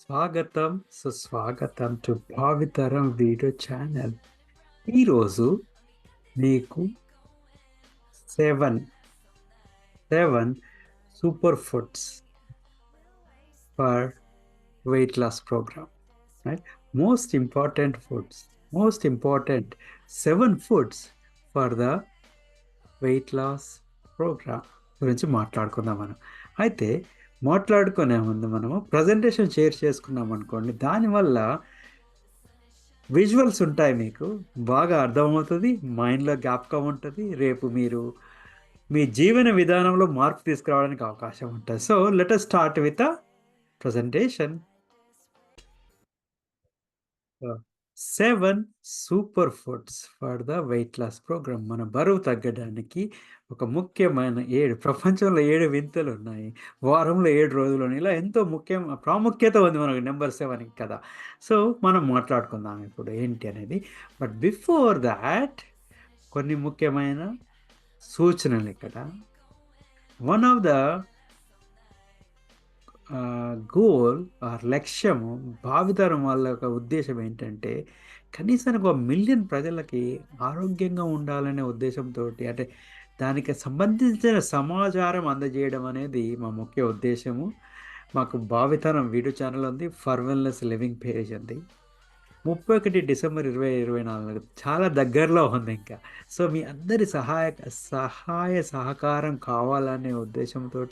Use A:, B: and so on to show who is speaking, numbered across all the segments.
A: స్వాగతం సుస్వాగతం to భావితరం video channel. ఈరోజు మీకు seven seven super foods for weight loss program right most important foods most important seven foods for the weight loss program గురించి మాట్లాడుకుందాం మనం. అయితే మాట్లాడుకునే ముందు మనము ప్రజెంటేషన్ షేర్ చేసుకున్నాం అనుకోండి. దానివల్ల విజువల్స్ ఉంటాయి మీకు. బాగా అర్థమవుతుంది మైండ్లో జ్ఞాపకం ఉంటుంది. రేపు మీరు మీ జీవన విధానంలో మార్పు తీసుకురావడానికి అవకాశం ఉంటుంది. So let us start with a presentation seven super foods for the weight loss program. మన బరువు తగ్గడానికి ఒక ముఖ్యమైన ఏడు ప్రపంచంలో ఏడు వింతలు ఉన్నాయి. వారంలో ఏడు రోజులు ఇలా ఎంతో ముఖ్యం ప్రాముఖ్యత ఉంది మనకు నెంబర్ సెవెన్ కదా. సో మనం మాట్లాడుకుందాం ఇప్పుడు ఏంటి అనేది. బట్ బిఫోర్ దాట్ కొన్ని ముఖ్యమైన సూచనలు ఇక్కడ. One of the goal or లక్ష్యము భావితరం వాళ్ళ యొక్క ఉద్దేశం ఏంటంటే కనీసం ఒక మిలియన్ ప్రజలకి ఆరోగ్యంగా ఉండాలనే ఉద్దేశంతో అంటే దానికి సంబంధించిన సమాచారం అందజేయడం అనేది మా ముఖ్య ఉద్దేశము. మాకు భావితరం వీడియో ఛానల్ ఉంది ఫర్ వెల్నెస్ లివింగ్ పేజ్ ఉంది. ముప్పై ఒకటి డిసెంబర్ ఇరవై ఇరవై నాలుగు చాలా దగ్గరలో ఉంది ఇంకా. సో మీ అందరి సహాయ సహాయ సహకారం కావాలనే ఉద్దేశంతో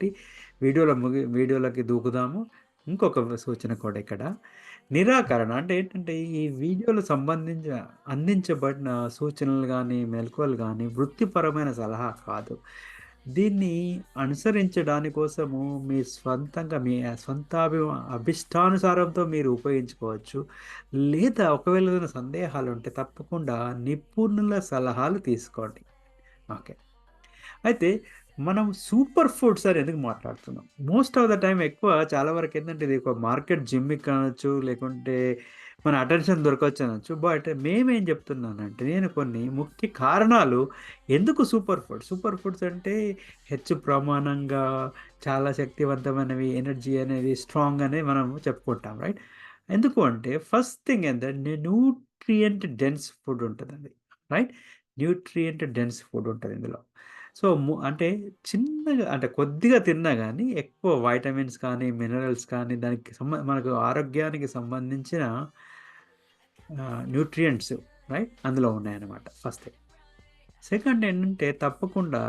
A: వీడియోలో ముగి వీడియోలకి దూకుదాము. ఇంకొక సూచన కూడా ఇక్కడ. నిరాకరణ అంటే ఏంటంటే ఈ వీడియోలు సంబంధించిన అందించబడిన సూచనలు కానీ మెలకువలు కానీ వృత్తిపరమైన సలహా కాదు. దీన్ని అనుసరించడాని కోసము మీ స్వంతంగా మీ స్వంతాభి అభిష్టానుసారంతో మీరు ఉపయోగించుకోవచ్చు. లేదా ఒకవేళ ఏదైనా సందేహాలు ఉంటే తప్పకుండా నిపుణుల సలహాలు తీసుకోండి. ఓకే. అయితే మనం సూపర్ ఫుడ్స్ అని ఎందుకు మాట్లాడుతున్నాం? మోస్ట్ ఆఫ్ ద టైం ఎక్కువ చాలా వరకు ఏంటంటే ఇది ఒక మార్కెట్ జిమ్మి కావచ్చు లేకుంటే మన అటెన్షన్ దొరకవచ్చు అనొచ్చు. బట్ మేమేం చెప్తున్నానంటే నేను కొన్ని ముఖ్య కారణాలు ఎందుకు సూపర్ ఫుడ్? సూపర్ ఫుడ్స్ అంటే హెచ్చు ప్రమాణంగా చాలా శక్తివంతమైనవి ఎనర్జీ అనేది స్ట్రాంగ్ అనేది మనం చెప్పుకుంటాం రైట్? ఎందుకు అంటే ఫస్ట్ థింగ్ ఏంటంటే న్యూట్రియంట్ డెన్స్ ఫుడ్ ఉంటుందండి రైట్? న్యూట్రియంట్ డెన్స్ ఫుడ్ ఉంటుంది ఇందులో. సో అంటే చిన్నగా అంటే కొద్దిగా తిన్నా కానీ ఎక్కువ వైటమిన్స్ కానీ మినరల్స్ కానీ దానికి సంబంధ మనకు ఆరోగ్యానికి సంబంధించిన న్యూట్రియంట్స్ రైట్ అందులో ఉన్నాయన్నమాట ఫస్ట్ సెకండ్ ఏంటంటే తప్పకుండా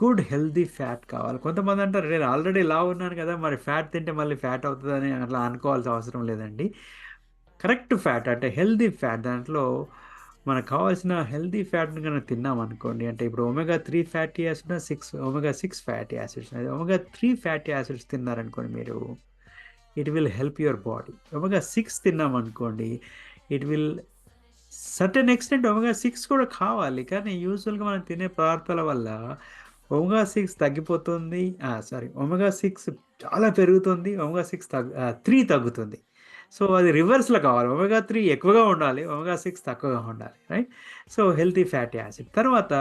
A: గుడ్ హెల్దీ ఫ్యాట్ కావాలి. కొంతమంది అంటారు నేను ఆల్రెడీ లా ఉన్నాను కదా మరి ఫ్యాట్ తింటే మళ్ళీ ఫ్యాట్ అవుతుందని అట్లా అనుకోవాల్సిన అవసరం లేదండి. కరెక్ట్ ఫ్యాట్ అంటే హెల్దీ ఫ్యాట్ దాంట్లో మనకు కావాల్సిన హెల్దీ ఫ్యాట్ని కనుక తిన్నాం అనుకోండి అంటే ఇప్పుడు omega three fatty acid six omega six fatty acids omega three fatty acids తిన్నారనుకోండి మీరు it will help your body omega six తిన్నాం అనుకోండి it will certain extent omega six కూడా కావాలి. కానీ యూజువల్గా మనం తినే పదార్థాల వల్ల ఒమెగా సిక్స్ తగ్గిపోతుంది. సారీ ఒమెగా సిక్స్ చాలా పెరుగుతుంది. ఒమెగా సిక్స్ తగ్గ త్రీ తగ్గుతుంది. సో అది రివర్స్లో కావాలి. ఒమెగా త్రీ ఎక్కువగా ఉండాలి ఒమెగా సిక్స్ తక్కువగా ఉండాలి right so healthy fatty acid తర్వాత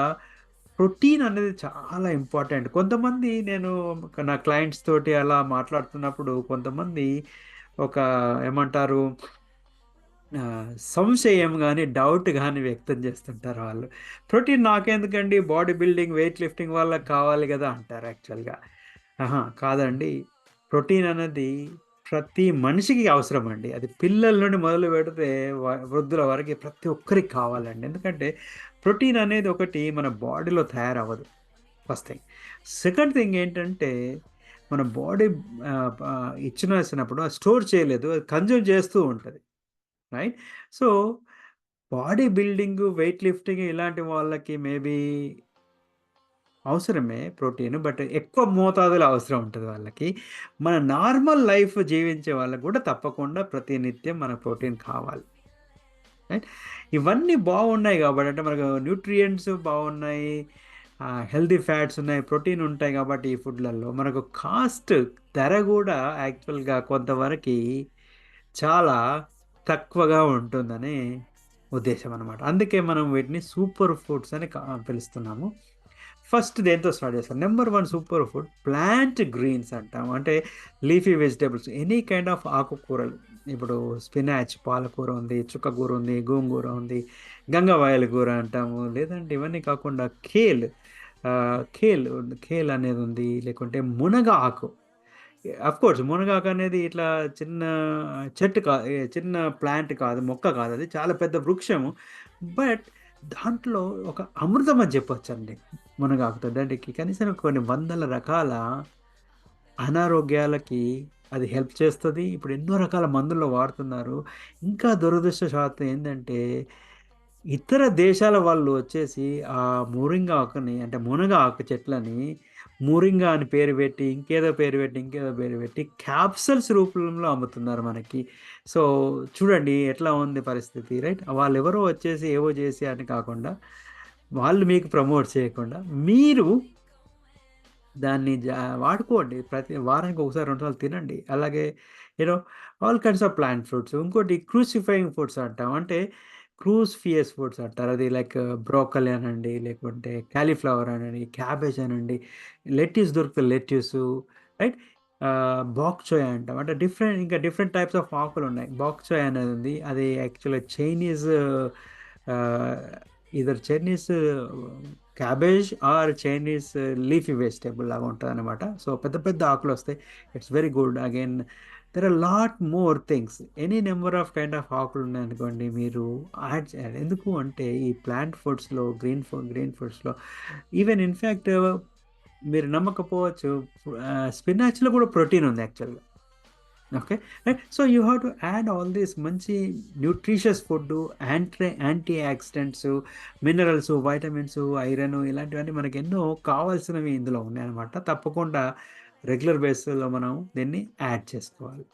A: ప్రోటీన్ అనేది చాలా ఇంపార్టెంట్. కొంతమంది నేను నా క్లయింట్స్ తోటి అలా మాట్లాడుతున్నప్పుడు కొంతమంది ఒక ఏమంటారు సంశయం కానీ డౌట్ కానీ వ్యక్తం చేస్తుంటారు వాళ్ళు. ప్రోటీన్ నాకెందుకండి? బాడీ బిల్డింగ్ వెయిట్ లిఫ్టింగ్ వల్ల కావాలి కదా అంటారు యాక్చువల్గా. కాదండి. ప్రోటీన్ అనేది ప్రతి మనిషికి అవసరం అండి. అది పిల్లల నుండి మొదలు పెడితే వృద్ధుల వరకు ప్రతి ఒక్కరికి కావాలండి. ఎందుకంటే ప్రోటీన్ అనేది ఒకటి మన బాడీలో తయారవ్వదు. First thing. సెకండ్ థింగ్ ఏంటంటే మన బాడీ ఇచ్చిన వేసినప్పుడు స్టోర్ చేయలేదు అది కన్జ్యూమ్ చేస్తూ ఉంటుంది. Right? So body building weight lifting ఇలాంటి వాళ్ళకి మేబీ అవసరమే ప్రోటీన్ బట్ ఎక్కువ మోతాదులో అవసరం ఉంటుంది వాళ్ళకి. మన నార్మల్ లైఫ్ జీవించే వాళ్ళకి కూడా తప్పకుండా ప్రతినిత్యం మన ప్రోటీన్ కావాలి. ఇవన్నీ బాగున్నాయి కాబట్టి అంటే మనకు న్యూట్రియంట్స్ బాగున్నాయి హెల్దీ ఫ్యాట్స్ ఉన్నాయి ప్రోటీన్ ఉంటాయి కాబట్టి ఈ ఫుడ్లలో మనకు కాస్ట్ ధర కూడా యాక్చువల్గా కొంతవరకు చాలా తక్కువగా ఉంటుందని ఉద్దేశం అనమాట అందుకే మనం వీటిని సూపర్ ఫుడ్స్ అని పిలుస్తున్నాము. ఫస్ట్ దేంతో స్టార్ట్ చేస్తాం number one super food plant greens అంటాం. అంటే leafy vegetables any kind of ఆకుకూరలు. ఇప్పుడు స్పినాచ్ పాలకూర ఉంది చుక్కకూర ఉంది గోంగూర ఉంది గంగవాయల కూర అంటాము. లేదంటే ఇవన్నీ కాకుండా కేల్ కేల్ ఖేల్ ఖేల్ అనేది ఉంది. లేకుంటే మునగ ఆకు. అఫ్ కోర్స్ మునగాకు అనేది ఇట్లా చిన్న చెట్టు కా చిన్న ప్లాంట్ కాదు మొక్క కాదు. అది చాలా పెద్ద వృక్షము. బట్ దాంట్లో ఒక అమృతం అని చెప్పొచ్చండి. మునగాకుతో దానికి కనీసం కొన్ని వందల రకాల అనారోగ్యాలకి అది హెల్ప్ చేస్తుంది. ఇప్పుడు ఎన్నో రకాల మందుల్లో వాడుతున్నారు. ఇంకా దురదృష్టశాతం ఏంటంటే ఇతర దేశాల వాళ్ళు వచ్చేసి ఆ మూరింగా ఆకుని అంటే మునగ ఆకు చెట్లని మూరింగా అని పేరు పెట్టి ఇంకేదో పేరు పెట్టి ఇంకేదో పేరు పెట్టి క్యాప్సల్స్ రూపంలో అమ్ముతున్నారు మనకి. సో చూడండి ఎట్లా ఉంది పరిస్థితి రైట్? వాళ్ళు ఎవరో వచ్చేసి ఏవో చేసి అని కాకుండా వాళ్ళు మీకు ప్రమోట్ చేయకుండా మీరు దాన్ని జా వాడుకోండి. ప్రతి వారానికి ఒకసారి రెండు సార్లు తినండి. అలాగే you know all kinds of plant fruits ఇంకోటి క్రూసిఫైయింగ్ ఫుడ్స్ అంటాం. అంటే క్రూస్ఫియస్ ఫుడ్స్ అంటారు. అది లైక్ బ్రోకలి అనండి లేకుంటే క్యాలీఫ్లవర్ అనండి క్యాబేజ్ అనండి లెట్యూస్ దొరుకుతుంది. లెట్యూస్ రైట్ బాక్చోయ్ అంటాం. అంటే డిఫరెంట్ ఇంకా డిఫరెంట్ టైప్స్ ఆఫ్ ఆకులు ఉన్నాయి. బాక్చోయ్ అనేది ఉంది. అది యాక్చువల్గా Chinese either Chinese cabbage or Chinese leafy vegetable లాగా ఉంటుంది అనమాట సో పెద్ద పెద్ద ఆకులు వస్తాయి. It's very good. Again there are lot more things any number of kind of ఆకులు ఉన్నాయనుకోండి మీరు యాడ్ చేయాలి ఎందుకు అంటే ఈ ప్లాంట్ ఫుడ్స్లో గ్రీన్ ఫుడ్ గ్రీన్ ఫుడ్స్లో ఈవెన్ ఇన్ఫ్యాక్ట్ మీరు నమ్మకపోవచ్చు స్పినాచ్లో కూడా ప్రోటీన్ ఉంది యాక్చువల్గా okay right so you have to add all these మంచి nutritious food anti antioxidants minerals vitamins iron ఇలాంటివన్నీ మనకి ఎన్నో కావాల్సినవి ఇందులో ఉన్నాయన్నమాట తప్పకుండా రెగ్యులర్ బేస్లో మనం దీన్ని యాడ్ చేసుకోవాలి.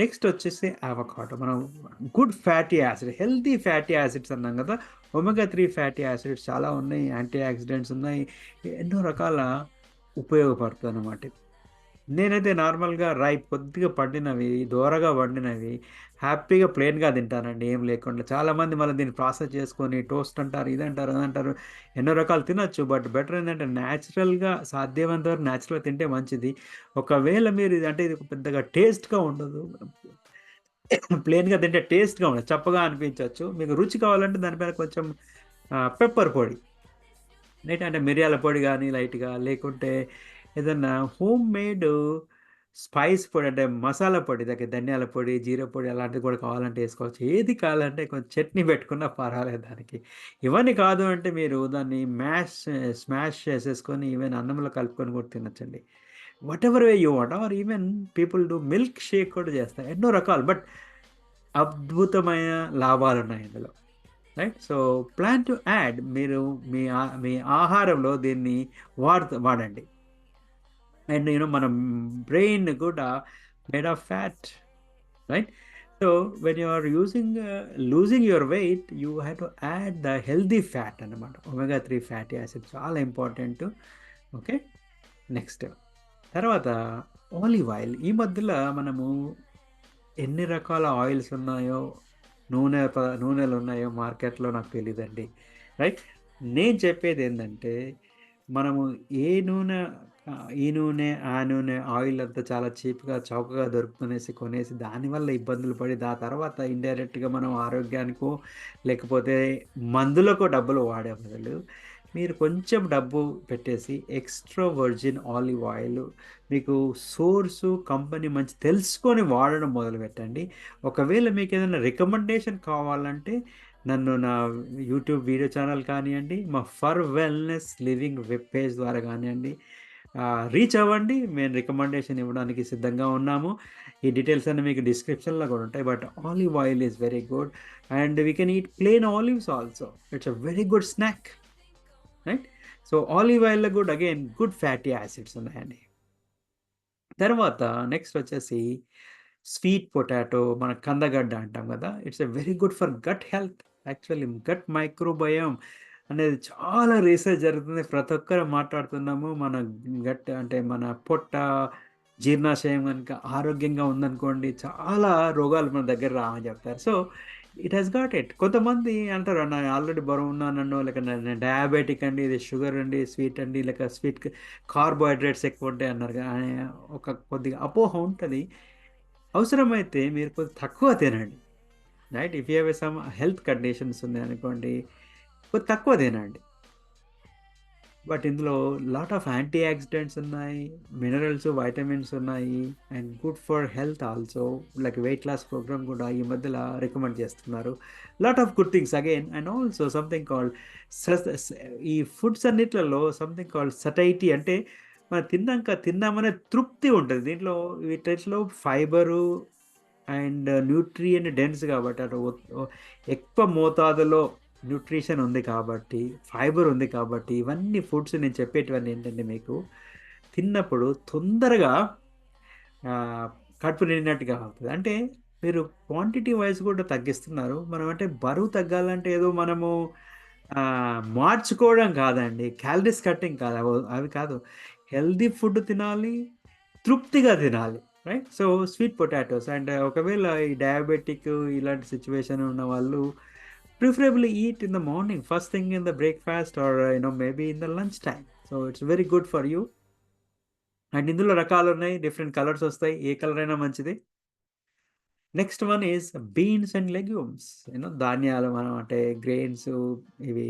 A: నెక్స్ట్ వచ్చేసి అవకాడో మనం good fatty acid healthy fatty acids అన్నాం కదా. ఒమెగా త్రీ ఫ్యాటీ యాసిడ్స్ చాలా ఉన్నాయి యాంటీ ఆక్సిడెంట్స్ ఉన్నాయి ఎన్నో రకాల ఉపయోగపడుతుంది అన్నమాట. నేనైతే నార్మల్గా రై కొద్దిగా పండినవి దోరగా వండినవి హ్యాపీగా ప్లెయిన్గా తింటానండి ఏం లేకుండా. చాలామంది మళ్ళీ దీన్ని ప్రాసెస్ చేసుకొని టోస్ట్ అంటారు ఇది అంటారు అది అంటారు ఎన్నో రకాలు తినొచ్చు. బట్ బెటర్ ఏంటంటే న్యాచురల్గా సాధ్యమైనంత వరకు న్యాచురల్గా తింటే మంచిది. ఒకవేళ మీరు ఇది అంటే ఇది పెద్దగా టేస్ట్గా ఉండదు ప్లెయిన్గా తింటే టేస్ట్గా ఉండదు చప్పగా అనిపించవచ్చు మీకు రుచి కావాలంటే దానిపైన కొంచెం పెప్పర్ పొడి. రైట్ అంటే మిరియాల పొడి కానీ లైట్గా లేకుంటే ఏదన్నా హోమ్ మేడ్ స్పైస్ పొడి అంటే మసాలా పొడి దగ్గర ధనియాల పొడి జీరా పొడి అలాంటివి కూడా కావాలంటే వేసుకోవచ్చు. ఏది కావాలంటే కొంచెం చట్నీ పెట్టుకున్నా పర్వాలేదు దానికి. ఇవన్నీ కాదు అంటే మీరు దాన్ని మ్యాష్ స్మాష్ చేసేసుకొని ఈవెన్ అన్నంలో కలుపుకొని కూడా తినచ్చండి. Whatever way you what are even people do milkshake కూడా చేస్తారు ఎన్నో రకాలు బట్ అద్భుతమైన లాభాలు ఉన్నాయి ఇందులో. Right so plan to add మీరు మీ మీ ఆహారంలో దీన్ని వాడు వాడండి. అండ్ యూనో మన బ్రెయిన్ కూడా made of fat right so when you are using losing your weight you have to add the healthy fat అనమాట ఒమెగా త్రీ ఫ్యాటీ యాసిడ్ చాలా ఇంపార్టెంట్ ఓకే నెక్స్ట్ తర్వాత ఆలివ్ ఆయిల్ ఈ మధ్యలో మనము ఎన్ని రకాల ఆయిల్స్ ఉన్నాయో నూనె నూనెలు ఉన్నాయో మార్కెట్లో నాకు తెలియదండి రైట్ నేను చెప్పేది ఏంటంటే మనము ఏ నూనె ఈ నూనె ఆ నూనె ఆయిల్ అంతా చాలా చీప్గా చౌకగా దొరుకుతుందనేసి కొనేసి దానివల్ల ఇబ్బందులు పడి దా తర్వాత ఇండైరెక్ట్గా మనం ఆరోగ్యానికో లేకపోతే మందులకు డబ్బులు వాడే బదులు మీరు కొంచెం డబ్బు పెట్టేసి ఎక్స్ట్రా వర్జిన్ ఆలివ్ ఆయిల్ మీకు సోర్సు కంపెనీ మంచి తెలుసుకొని వాడడం మొదలు పెట్టండి ఒకవేళ మీకు ఏదైనా రికమెండేషన్ కావాలంటే నన్ను నా యూట్యూబ్ వీడియో ఛానల్ కానివ్వండి మా for wellness living web page ద్వారా కానివ్వండి రీచ్ అవ్వండి. మేము రికమెండేషన్ ఇవ్వడానికి సిద్ధంగా ఉన్నాము. ఈ డీటెయిల్స్ అన్నీ మీకు డిస్క్రిప్షన్లో కూడా ఉంటాయి. But olive oil is very good and we can eat plain olives also it's a very good snack right so olive ఆయిల్లో కూడా అగైన్ గుడ్ ఫ్యాటీ యాసిడ్స్ ఉన్నాయండి. తర్వాత నెక్స్ట్ వచ్చేసి స్వీట్ పొటాటో మన కందగడ్డ అంటాం కదా. It's a very good for gut health actually gut microbiome అనేది చాలా రీసెర్చ్ జరుగుతుంది. ప్రతి ఒక్కరు మాట్లాడుతున్నాము. మన గట్ అంటే మన పొట్ట జీర్ణాశయం కనుక ఆరోగ్యంగా ఉందనుకోండి చాలా రోగాలు మన దగ్గర రామని చెప్తారు. So it has got it కొంతమంది అంటారు నా ఆల్రెడీ బరువు ఉన్నానన్ను లేక నేను డయాబెటిక్ అండి ఇది షుగర్ అండి స్వీట్ అండి లేక స్వీట్ కార్బోహైడ్రేట్స్ ఎక్కువ ఉంటాయి అన్నారు. అనే ఒక కొద్దిగా అపోహ ఉంటుంది. అవసరమైతే మీరు కొద్ది తక్కువ తినండి. Right? If you have some health conditions ఉన్నాయి అనుకోండి కొద్ది తక్కువ తినండి బట్ ఇందులో లాట్ ఆఫ్ యాంటీ ఆక్సిడెంట్స్ ఉన్నాయి మినరల్స్ వైటమిన్స్ ఉన్నాయి and good for health also like weight loss program కూడా ఈ మధ్యలో రికమెండ్ చేస్తున్నారు. Lot of good things again and also something called ఈ ఫుడ్స్ అన్నిట్లలో సంథింగ్ కాల్డ్ సటైటీ అంటే మనం తిన్నాక తిన్నామనే తృప్తి ఉంటుంది. దీంట్లో వీటిలో ఫైబరు అండ్ న్యూట్రియన్ డెన్స్ కాబట్టి అటు ఎక్కువ మోతాదులో న్యూట్రిషన్ ఉంది కాబట్టి ఫైబర్ ఉంది కాబట్టి ఇవన్నీ ఫుడ్స్ నేను చెప్పేటివన్నీ ఏంటంటే మీకు తిన్నప్పుడు తొందరగా కడుపు నిండినట్టుగా అవుతుంది. అంటే మీరు క్వాంటిటీ వైజ్ కూడా తగ్గిస్తున్నారు. మనం అంటే బరువు తగ్గాలంటే ఏదో మనము మార్చుకోవడం కాదండి. క్యాలరీస్ కట్టింగ్ కాదు. అవి- అవి కాదు. హెల్దీ ఫుడ్ తినాలి తృప్తిగా తినాలి right so sweet potatoes and ఒకవేళ ఈ డయాబెటిక్ ఇలాంటి సిచ్యువేషన్ ఉన్న వాళ్ళు preferably eat in the morning first thing in the breakfast or you know maybe in the lunch time so it's very good for you and ఇందులో రకాలు ఉన్నాయి different colours వస్తాయి ఏ colour అయినా మంచిది. Next one is beans and legumes you know ధాన్యాలు మనం అంటే grains ఇవి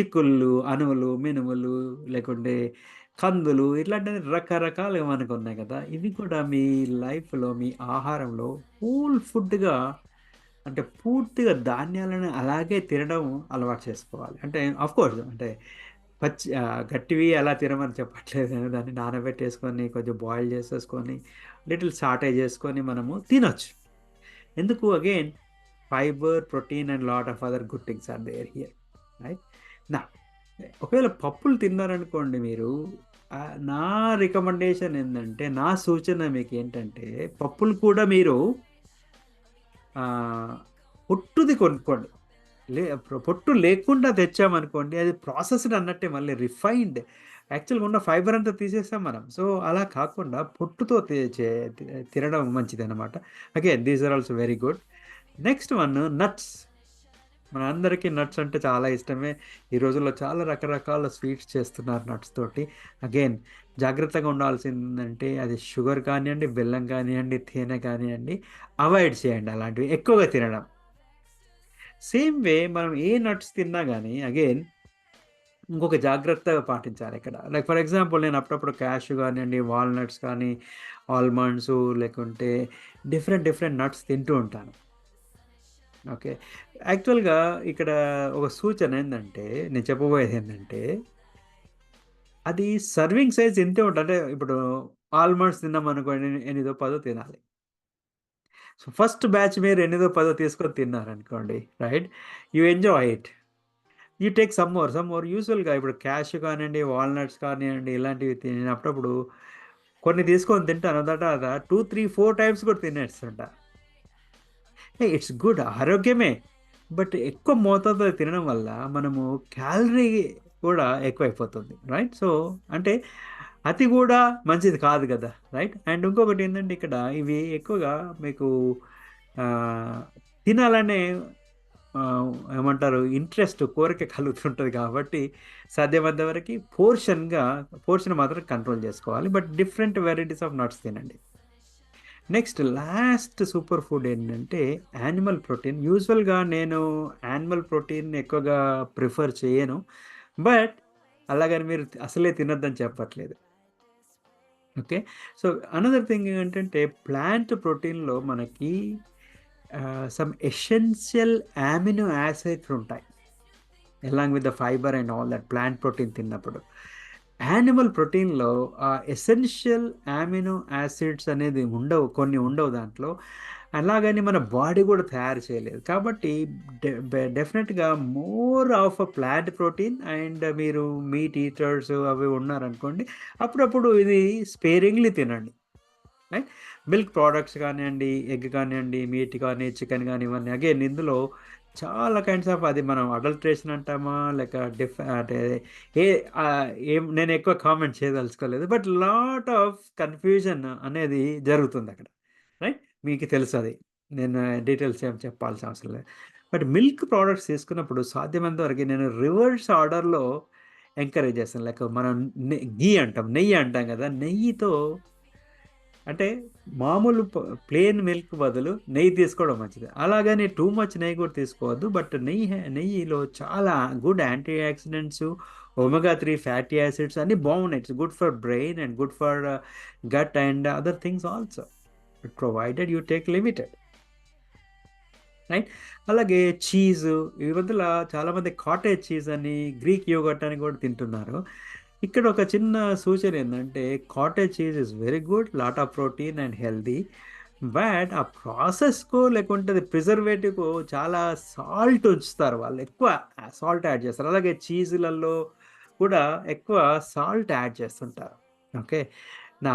A: చిక్కుళ్ళు అనువులు మినుములు లేకుంటే కందులు ఇట్లాంటి రకరకాలుగా మనకు ఉన్నాయి కదా. ఇవి కూడా మీ లైఫ్లో మీ ఆహారంలో హోల్ ఫుడ్గా అంటే పూర్తిగా ధాన్యాలను అలాగే తినడం అలవాటు చేసుకోవాలి. అంటే కోర్స్ అంటే పచ్చి గట్టివి అలా తినమని చెప్పట్లేదు దాన్ని నానబెట్టేసుకొని కొంచెం బాయిల్ చేసేసుకొని లిటిల్ సాటే చేసుకొని మనము తినొచ్చు. ఎందుకు? Again fibre protein and lot of other good things are there here right నా ఒకవేళ పప్పులు తిన్నారనుకోండి మీరు నా రికమెండేషన్ ఏంటంటే నా సూచన మీకు ఏంటంటే పప్పులు కూడా మీరు పొట్టుది కొనుక్కోండి. లే పొట్టు లేకుండా తెచ్చామనుకోండి అది ప్రాసెస్డ్ అన్నట్టే మళ్ళీ రిఫైన్డ్. యాక్చువల్గా ఉన్న ఫైబర్ అంతా తీసేస్తాం మనం. సో అలా కాకుండా పొట్టుతో చే- తినడం మంచిది అనమాట okay these are also very good next one nuts మన అందరికీ నట్స్ అంటే చాలా ఇష్టమే. ఈ రోజుల్లో చాలా రకరకాల స్వీట్స్ చేస్తున్నారు నట్స్ తోటి. అగైన్ జాగ్రత్తగా ఉండాల్సిందంటే అది షుగర్ కానివ్వండి బెల్లం కానివ్వండి తేనె కానివ్వండి అవాయిడ్ చేయండి అలాంటివి. ఎక్కువగా తినడం. సేమ్ వే మనం ఏ నట్స్ తిన్నా కానీ అగైన్ ఇంకొక జాగ్రత్తగా పాటించాలి ఇక్కడ. లైక్ ఫర్ ఎగ్జాంపుల్ నేను అప్పుడప్పుడు క్యాష్ కానివ్వండి వాల్నట్స్ కానీ ఆల్మండ్స్ లేకుంటే డిఫరెంట్ డిఫరెంట్ నట్స్ తింటూ ఉంటాను. ఓకే. యాక్చువల్గా ఇక్కడ ఒక సూచన ఏంటంటే నేను చెప్పబోయేది ఏంటంటే అది సర్వింగ్ సైజ్ ఇంతే ఉంటుంది అంటే ఇప్పుడు ఆల్మండ్స్ తిన్నాం అనుకోండి ఎనిమిదో పదో తినాలి. సో ఫస్ట్ బ్యాచ్ మీరు ఎనిమిదో పదో తీసుకొని తిన్నారనుకోండి right? You enjoy it. You take some more some more యూజువల్గా ఇప్పుడు క్యాష్ కానివ్వండి వాల్నట్స్ కానివ్వండి ఇలాంటివి తినప్పుడప్పుడు కొన్ని తీసుకొని తింటాను that two three four times కూడా తినేస్తుంటా. ఇట్స్ గుడ్ ఆరోగ్యమే. బట్ ఎక్కువ మోతాదులో తినడం వల్ల మనము క్యాలరీ కూడా ఎక్కువైపోతుంది రైట్ సో అంటే అతి కూడా మంచిది కాదు కదా రైట్ అండ్ ఇంకొకటి ఏంటంటే ఇక్కడ ఇవి ఎక్కువగా మీకు తినాలనే ఏమంటారు ఇంట్రెస్ట్ కోరిక కలుగుతుంటుంది కాబట్టి సాధ్యమైనంత వరకు పోర్షన్గా పోర్షన్ మాత్రం కంట్రోల్ చేసుకోవాలి. But different varieties of nuts తినండి. నెక్స్ట్ లాస్ట్ సూపర్ ఫుడ్ ఏంటంటే యానిమల్ ప్రోటీన్. యూజువల్గా నేను యానిమల్ ప్రోటీన్ ఎక్కువగా ప్రిఫర్ చేయను. బట్ అలాగని మీరు అసలే తినొద్దని చెప్పట్లేదు. ఓకే? సో అనదర్ థింగ్ ఏంటంటే ప్లాంట్ ప్రోటీన్లో మనకి సమ్ ఎసెన్షియల్ యామినో యాసిడ్స్ ఉంటాయి. Along with the fibre and all that plant protein తిన్నప్పుడు. యానిమల్ ప్రోటీన్లో ఆ ఎసెన్షియల్ యామినో యాసిడ్స్ అనేది ఉండవు కొన్ని ఉండవు దాంట్లో. అలాగని మన బాడీ కూడా తయారు చేయలేదు. కాబట్టి డెఫినెట్గా more of a plant protein and మీరు మీట్ ఈటర్స్ అవి ఉన్నారనుకోండి అప్పుడప్పుడు ఇది స్పేరింగ్లీ తినండి. రైట్? మిల్క్ ప్రోడక్ట్స్ కానివ్వండి ఎగ్ కానివ్వండి మీట్ కానీ చికెన్ కానీ ఇవన్నీ అగైన్ ఇందులో చాలా కైండ్స్ ఆఫ్ అది మనం అడల్ట్రేషన్ అంటామా లేక డిఫ్ అంటే ఏ ఏం నేను ఎక్కువ కామెంట్ చేయదలుచుకోలేదు బట్ లాట్ ఆఫ్ కన్ఫ్యూజన్ అనేది జరుగుతుంది అక్కడ రైట్ మీకు తెలుసు అది నేను డీటెయిల్స్ ఏం చెప్పాల్సిన అవసరం లేదు బట్ మిల్క్ ప్రోడక్ట్స్ తీసుకున్నప్పుడు సాధ్యమైనంత వరకు నేను రివర్స్ ఆర్డర్‌లో ఎంకరేజ్ చేస్తాను. లేక మనం నె ఘీ అంటాం. నెయ్యి అంటాం కదా! నెయ్యితో అంటే మామూలు ప ప్లెయిన్ మిల్క్ బదులు నెయ్యి తీసుకోవడం మంచిది. అలాగని టూ మచ్ నెయ్యి కూడా తీసుకోవద్దు. బట్ నెయ్యి నెయ్యిలో చాలా good antioxidants, omega three fatty acids అన్నీ బాగున్నాయి. It's good for brain and good for uh, gut and other things also. Provided you take limited. Right. అలాగే చీజు ఈ మధ్యల చాలామంది కాటేజ్ చీజ్ అని, గ్రీక్ యోగట్ అని కూడా తింటున్నారు. ఇక్కడ ఒక చిన్న సూచన ఏంటంటే cottage cheese is very good. Lot of protein and healthy. But ఆ ప్రాసెస్‌కో లేకుంటే ప్రిజర్వేటివ్కు ప్రిజర్వేటివ్‌కో చాలా సాల్ట్ ఉంచుతారు వాళ్ళు. ఎక్కువ సాల్ట్ యాడ్ చేస్తారు. అలాగే చీజులలో కూడా ఎక్కువ సాల్ట్ యాడ్ చేస్తుంటారు. ఓకే. నా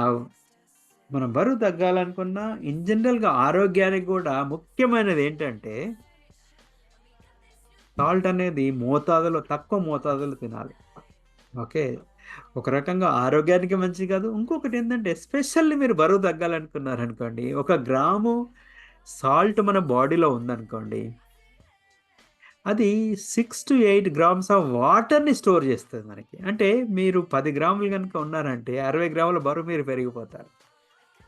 A: మనం బరువు తగ్గాలనుకున్నా ఇన్ జనరల్‌గా ఆరోగ్యానికి కూడా ముఖ్యమైనది ఏంటంటే సాల్ట్ అనేది మోతాదులో తక్కువ మోతాదులో తినాలి. ఓకే. ఒక రకంగా ఆరోగ్యానికి మంచిది కాదు. ఇంకొకటి ఏంటంటే ఎస్పెషల్లీ మీరు బరువు తగ్గాలనుకున్నారనుకోండి. ఒక గ్రాము సాల్ట్ మన బాడీలో ఉందనుకోండి. అది 6-8 గ్రామ్స్ ఆఫ్ వాటర్‌ని స్టోర్ చేస్తుంది మనకి. అంటే మీరు పది గ్రాములు కనుక ఉన్నారంటే 60 గ్రాముల బరువు మీరు పెరిగిపోతారు.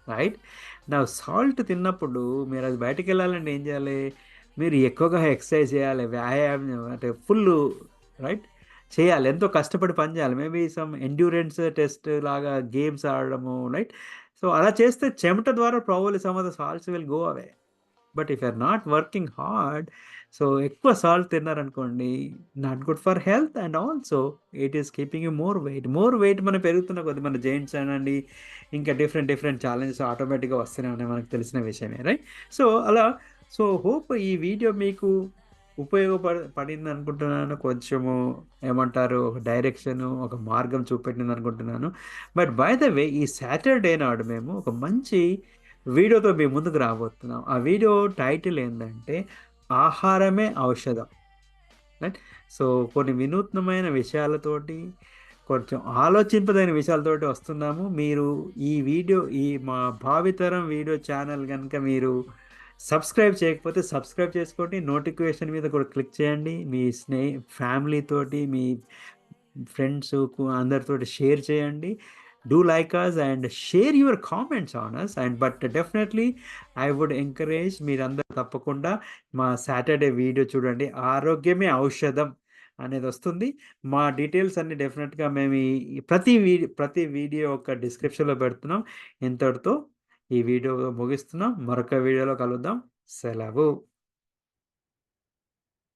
A: రైట్. నా సాల్ట్ తిన్నప్పుడు మీరు అది బయటికెళ్ళాలంటే ఏం చేయాలి? మీరు ఎక్కువగా ఎక్సర్సైజ్ చేయాలి. వ్యాయామం అంటే ఫుల్ రైట్. చేయాలి. ఎంతో కష్టపడి పని చేయాలి. మేబీ సమ్ ఎండ్యూరెన్స్ టెస్ట్ లాగా గేమ్స్ ఆడడము రైట్. సో, అలా చేస్తే చెమట ద్వారా probably some of the salts will go away. But if are not working hard so, ఎక్కువ salt తిన్నారనుకోండి not good for health and also it is keeping you more weight. More weight మనం పెరుగుతున్న కొద్ది మన giants అనండి ఇంకా different different challenges ఆటోమేటిక్‌గా వస్తూనే ఉన్నాయి. మనకు తెలిసిన విషయమే రైట్. సో, అలా సో, హోప్ ఈ వీడియో మీకు ఉపయోగపడ పడిందనుకుంటున్నాను. కొంచెము ఏమంటారు ఒక డైరెక్షను, ఒక మార్గం చూపెట్టిందనుకుంటున్నాను. బట్ బై ద వే ఈ సాటర్‌డే నాడు మేము ఒక మంచి వీడియోతో మేము ముందుకు రాబోతున్నాం. ఆ వీడియో టైటిల్ ఏంటంటే ఆహారమే ఔషధం. రైట్. సో, కొన్ని వినూత్నమైన విషయాలతోటి కొంచెం ఆలోచింపదగిన విషయాలతోటి వస్తున్నాము. మీరు ఈ వీడియో ఈ మా భావితరం వీడియో ఛానల్ కనుక మీరు సబ్స్క్రైబ్ చేయకపోతే సబ్స్క్రైబ్ చేసుకోండి. నోటిఫికేషన్ మీద కూడా క్లిక్ చేయండి. మీ స్నే ఫ్యామిలీతోటి మీ ఫ్రెండ్స్ అందరితోటి షేర్ చేయండి. Do like us and share your comments on us and but definitely I would encourage మీరందరూ తప్పకుండా మా సాటర్‌డే వీడియో చూడండి. ఆరోగ్యమే ఔషధం అనేది వస్తుంది మా డీటెయిల్స్ అన్ని డెఫినెట్గా మేము ఈ ప్రతి వీడియో ప్రతి వీడియో యొక్క డిస్క్రిప్షన్‌లో పెడుతున్నాం. ఇంతటితో ఈ వీడియో ముగిస్తున్నాం. మరొక వీడియోలో కలుద్దాం. సెలవు.